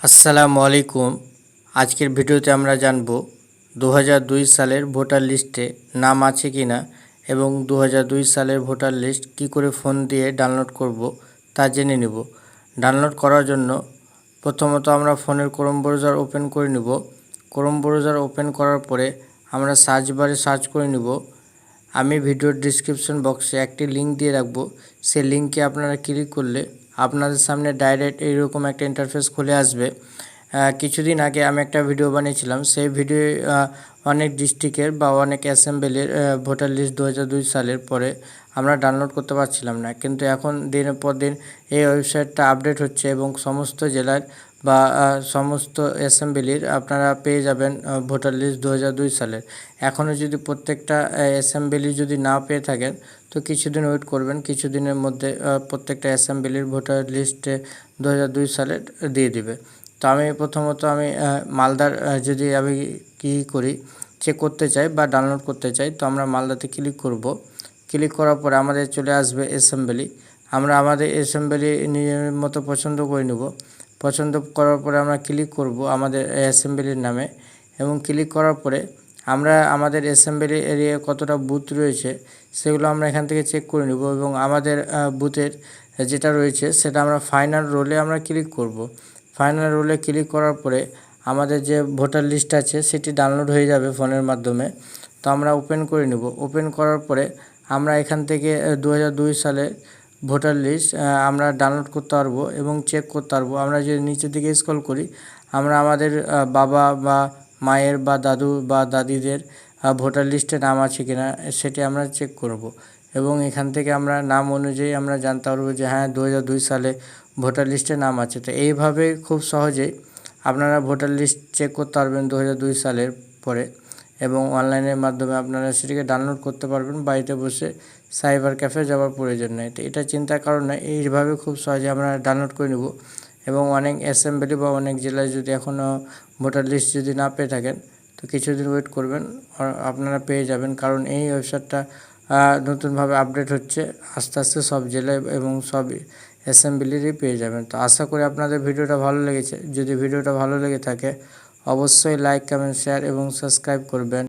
আসসালামু আলাইকুম। আজকের ভিডিওতে আমরা জানব দু হাজার দুই সালের ভোটার লিস্টে নাম আছে কি না এবং দু হাজার দুই সালের ভোটার লিস্ট কি করে ফোন দিয়ে ডাউনলোড করব তা জেনে নিব। ডাউনলোড করার জন্য প্রথমত আমরা ফোনের ক্রোম ব্রাউজার ওপেন করে নিব। ক্রোম ব্রাউজার ওপেন করার পরে আমরা সার্চ বারে সার্চ করে নিব। আমি ভিডিওর ডিসক্রিপশন বক্সে একটি লিঙ্ক দিয়ে রাখব। সেই লিঙ্কে আপনারা ক্লিক করলে আপনাদের সামনে ডাইরেক্ট এইরকম একটা ইন্টারফেস খুলে আসবে। কিছুদিন আগে আমি একটা ভিডিও বানিয়েছিলাম। সেই ভিডিও অনেক ডিস্ট্রিক্টের বা অনেক অ্যাসেম্বলির ভোটার লিস্ট দু হাজার দুই সালের পরে আমরা ডাউনলোড করতে পারছিলাম না। কিন্তু এখন দিনের পর দিন এই ওয়েবসাইটটা আপডেট হচ্ছে এবং সমস্ত জেলার বা সমস্ত অ্যাসেম্বলির আপনারা পেয়ে যাবেন ভোটার লিস্ট দু হাজার দুই সালের। এখনও যদি প্রত্যেকটা অ্যাসেম্বলি যদি না পেয়ে থাকেন, তো কিছুদিন ওয়েট করবেন, কিছুদিনের মধ্যে প্রত্যেকটা অ্যাসেম্বলির ভোটার লিস্টে দু হাজার দুই সালের দিয়ে দিবে। তো আমি প্রথমত আমি মালদার যদি আমি কী করি চেক করতে চাই বা ডাউনলোড করতে চাই, তো আমরা মালদাতে ক্লিক করব। ক্লিক করার পরে আমাদের চলে আসবে অ্যাসেম্বলি। আমরা আমাদের অ্যাসেম্বলি নিজের মতো পছন্দ করে নেব। পছন্দ করার পরে আমরা ক্লিক করব আমাদের অ্যাসেম্বলির নামে এবং ক্লিক করার পরে আমরা আমাদের অ্যাসেম্বলি এরিয়ায় কতটা বুথ রয়েছে সেগুলো আমরা এখান থেকে চেক করে নেব এবং আমাদের বুথের যেটা রয়েছে সেটা আমরা ফাইনাল রোলে আমরা ক্লিক করব। ফাইনাল রোলে ক্লিক করার পরে আমাদের যে ভোটার লিস্ট আছে সেটি ডাউনলোড হয়ে যাবে ফোনের মাধ্যমে। তো আমরা ওপেন করে নেব। ওপেন করার পরে আমরা এখান থেকে দু সালে ভোটার লিস্ট আমরা ডাউনলোড করতে পারব এবং চেক করতে পারব। আমরা যদি নিচের দিকে স্ক্রল করি, আমরা আমাদের বাবা বা মায়ের বা দাদু বা দাদিদের ভোটার লিস্টে নাম আছে কিনা, সেটি আমরা চেক করব। এবং এখান থেকে আমরা নাম অনুযায়ী আমরা জানতে পারব যে হ্যাঁ দু সালে ভোটার লিস্টে নাম আছে। তো এইভাবে খুব সহজেই আপনারা ভোটার লিস্ট চেক করতে পারবেন দু সালের পরে। এবং অনলাইনের মাধ্যমে আপনারা সেটিকে ডাউনলোড করতে পারবেন, বাড়িতে বসে সাইবার ক্যাফে যাওয়ার প্রয়োজন নেই। তো এটা চিন্তার কারণ এইভাবে খুব সহজে আমরা ডাউনলোড করে নেব এবং অনেক অ্যাসেম্বলি বা অনেক জেলায় যদি এখনও ভোটার লিস্ট যদি না পেয়ে থাকেন, তো কিছুদিন ওয়েট করবেন আপনারা পেয়ে যাবেন। কারণ এই ওয়েবসাইটটা নতুনভাবে আপডেট হচ্ছে, আস্তে আস্তে সব জেলায় এবং সব অ্যাসেম্বলিরই পেয়ে যাবেন। তো আশা করি আপনাদের ভিডিওটা ভালো লেগেছে। যদি ভিডিওটা ভালো লেগে থাকে অবশ্যই লাইক কমেন্ট শেয়ার এবং সাবস্ক্রাইব করবেন।